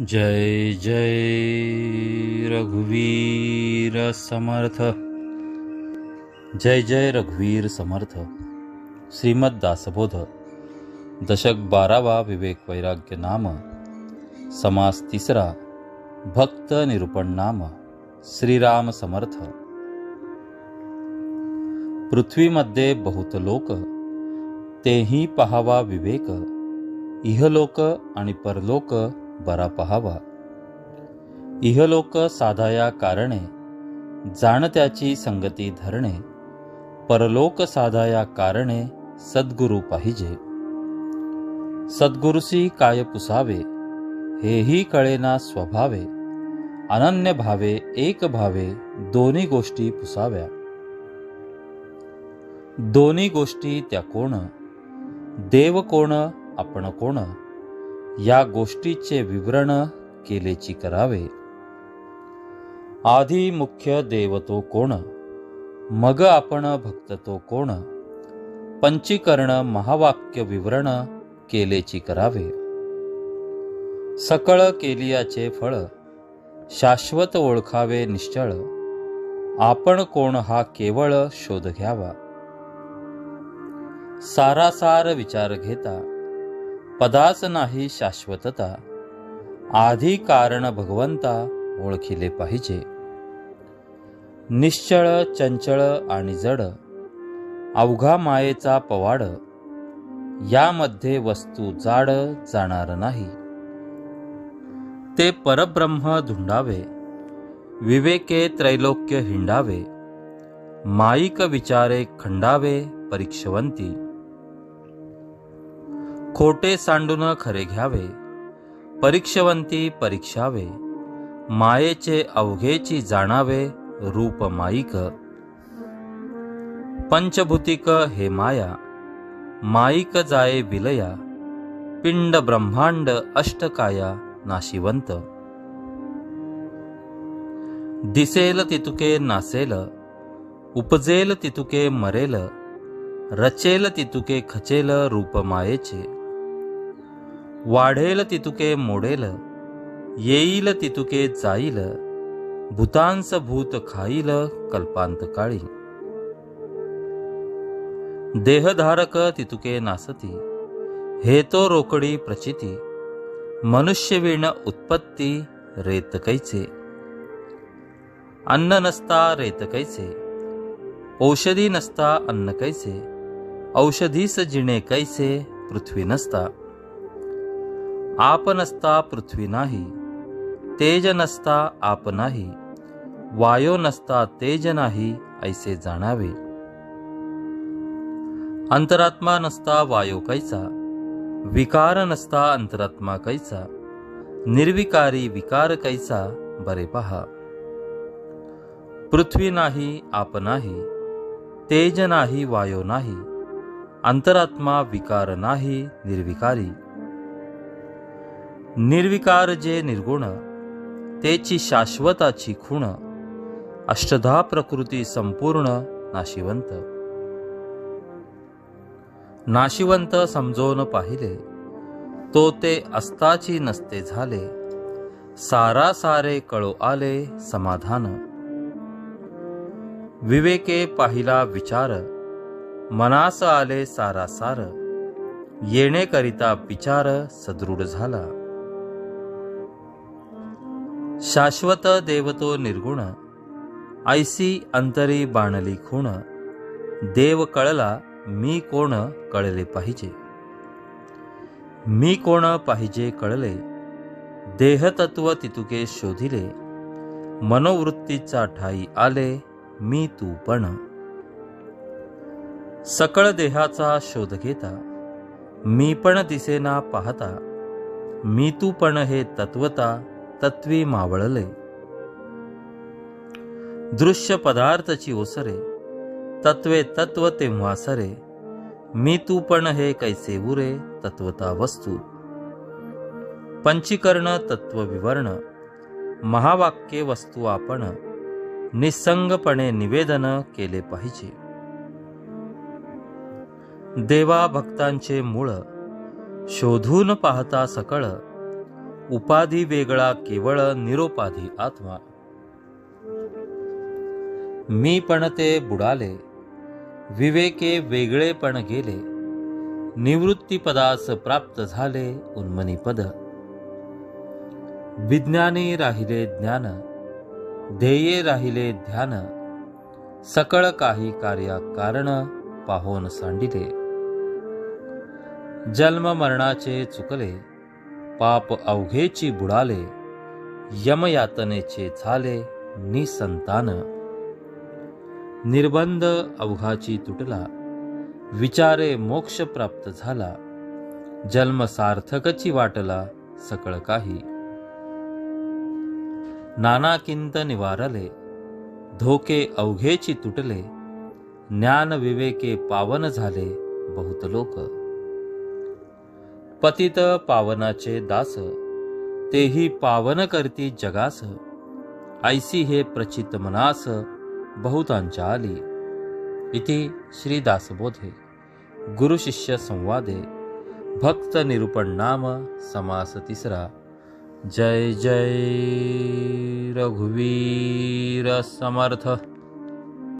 जय जय रघुवीर समर्थ। जय जय रघुवीर समर्थ। श्रीमद दासबोध। दशक बारावा विवेक वैराग्य नाम। समास तिसरा। भक्त निरूपण नाम। श्रीराम समर्थ। पृथ्वीमध्ये बहुत लोक। तेही पहावा विवेक। इहलोक आणि परलोक। बरा पहावा. इहलोक साधाया कारणे जाणत्याची संगती धरणे परलोक साधाया कारणे सद्गुरु पाहिजे. सद्गुरुसी काय पुसावे हेही कळेना स्वभावे अनन्य भावे एक भावे दोन्ही गोष्टी पुसाव्या. दोन्ही गोष्टी त्या कोण देव कोण आपण कोण या गोष्टीचे विवरण केलेची करावे. आधी मुख्य देव तो कोण? मग आपण भक्त तो कोण? पंचीकरण महावाक्य विवरण केलेची करावे. सकळ केलियाचे फळ शाश्वत ओळखावे निश्चळ. आपण कोण हा केवळ शोध घ्यावा. सारासार विचार घेता पदाच नाही शाश्वतता. आधी कारण भगवंता ओळखिले पाहिजे. निश्चळ चंचळ आणि जड अवघा मायेचा पवाड यामध्ये वस्तू जाड जाणार नाही. ते परब्रह्म धुंडावे विवेके त्रैलोक्य हिंडावे माईक विचारे खंडावे परीक्षवंती. खोटे सांडून खरे घ्यावे. परीक्षवंती परीक्षावे. मायेचे अवघेची जाणावे रूप माईक पंचभूतिक हे माया माईक जाये विलया. पिंड ब्रह्मांड अष्टकाया नाशिवंत. दिसेल तितुके नासेल उपजेल तितुके मरेल रचेल तितुके खचेल रूप मायेचे वाढेल तितुके मोडेल येईल तितुके जाईल भूतांस भूत खाईल कल्पांत काळी देहधारक तितुके नासती हे तो रोकडी प्रचिती मनुष्यवीण उत्पत्ती रेत कैचे. अन्न नसता रेतकैचे औषधी नसता अन्न कैसे औषधीस जिणे कैसे पृथ्वी नसता. आप नसता पृथ्वी नाही तेज नसता आप नाही वायो नसता तेज नाही ऐसे जाणावे. अंतरात्मा नसता वायो कैसा विकार नसता अंतरात्मा कैसा निर्विकारी विकार कैसा बरे पहा. पृथ्वी नाही आप नाही तेज नाही वायो नाही अंतरात्मा विकार नाही निर्विकारी. निर्विकार जे निर्गुण तेची शाश्वताची खूण अष्टधा प्रकृती संपूर्ण नाशिवंत. नाशिवंत समजवून पाहिले तो ते अस्ताची नसते झाले सारा सारे कळो आले समाधान. विवेके पाहिला विचार मनास आले सारा सार येणे करिता विचार सदृढ झाला. शाश्वत देवतो निर्गुण ऐसी अंतरी बाणली खूण देव कळला मी कोण कळले पाहिजे. मी कोण पाहिजे कळले देहतत्व तितुके शोधिले मनोवृत्तीचा ठाई आले मी तू पण. सकळ देहाचा शोध घेता मी पण दिसेना पाहता मी तू पण हे तत्वता तत्वी मावळले. दृश्य पदार्थची ओसरे तत्वे तत्व तेव्हा सरे मी तू पण हे कैसे उरे तत्वता वस्तू. पंचीकरण तत्व विवरण महावाक्ये वस्तू आपण निसंगपणे निवेदन केले पाहिजे. देवा भक्तांचे मूळ शोधून पाहता सकळ उपाधी वेगळा केवळ निरोपाधी आत्मा. मी पण ते बुडाले विवेके वेगळेपण गेले निवृत्तीपदास प्राप्त झाले उन्मनी पद विज्ञानी राहिले ज्ञान ध्येये राहिले ध्यान सकळ काही कार्या कारण पाहून सांडिले. जन्म मरणाचे चुकले पाप अवघेची बुडाले यमयातनेचे झाले निसंतान. निर्बंध अवघाची तुटला विचारे मोक्ष प्राप्त झाला जन्म सार्थकची वाटला सकळ काही. नाना किंत निवारले धोके अवघेची तुटले ज्ञान विवेके पावन झाले बहुत लोक. पतित पावनाचे दास तेही पावन करती जगास. ऐसी हे प्रचित मनास बहुतांच्या आली. इति श्री दासबोधे गुरु संवादे भक्त निरूपण नाम समास तिसरा. जय जय रघुवीर समर्थ.